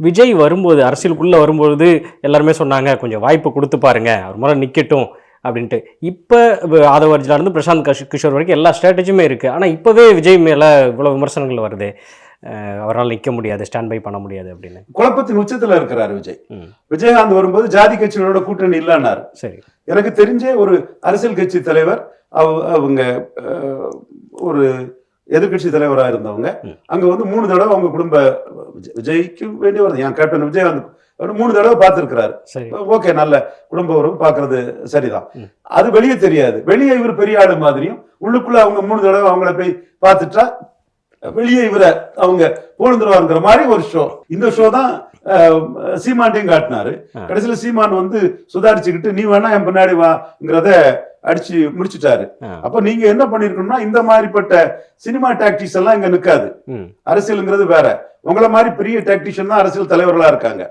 விஜய் வரும்போது அரசியலுக்குள்ள வரும்போது எல்லாருமே சொன்னாங்க கொஞ்சம் வாய்ப்பு கொடுத்து பாருங்க அவர் முறை நிக்கட்டும் அப்படின்ட்டு. இப்போ ஆதவர்ஜில இருந்து பிரசாந்த் கஷ் கிஷோர் வரைக்கும் எல்லா ஸ்ட்ராட்டஜியுமே இருக்கு. ஆனா இப்பவே விஜய் மேல இவ்வளவு விமர்சனங்கள் வருது. அவரால் நிக்க முடியாது ஸ்டாண்ட் பை பண்ண முடியாது அப்படின்னு. குழப்பத்தின் உச்சத்துல இருக்கிறார் விஜய். விஜயகாந்த் வரும்போது ஜாதி கட்சிகளோட கூட்டணி இல்லைன்னாரு. சரி. எனக்கு தெரிஞ்சே ஒரு அரசியல் கட்சி தலைவர் அவ- அவங்க ஒரு எதிர்கட்சி தலைவராக இருந்தவங்க. அங்க வந்து மூணு தடவை அவங்க குடும்ப விஜய்- விஜய்க்கு வேண்டியவர் என் கேப்டன் விஜயகாந்த் அவர் மூணு தடவை பார்த்திருக்கிறாரு. சரி. ஓகே நல்ல குடும்ப உறவு பார்க்கிறது சரிதான். அது வெளியே தெரியாது. வெளியே இவர் பெரிய ஆளு மாதிரியும் உள்ளுக்குள்ள அவங்க மூணு தடவை அவங்கள போய் பார்த்துட்டா வெளியே இவரை அவங்க போழுந்துருவாருங்கிற மாதிரி ஒரு ஷோ இந்த ஷோ தான் சீமான்டையும் காட்டினாரு. கடைசியில சீமான் வந்து சுதாரிச்சுக்கிட்டு நீ வேணா என் பின்னாடி வாங்கிறத அடிச்சு முடிச்சுட்டாரு. அப்ப நீங்க என்ன பண்ணிருக்கணும்னா இந்த மாதிரிப்பட்ட சினிமா டாக்டிக்ஸ் எல்லாம் இங்க நிக்காது. அரசியலுங்கிறது வேற. உங்களை மாதிரி பெரிய டாக்டிஷியன் தான் அரசியல் தலைவர்களா இருக்காங்க.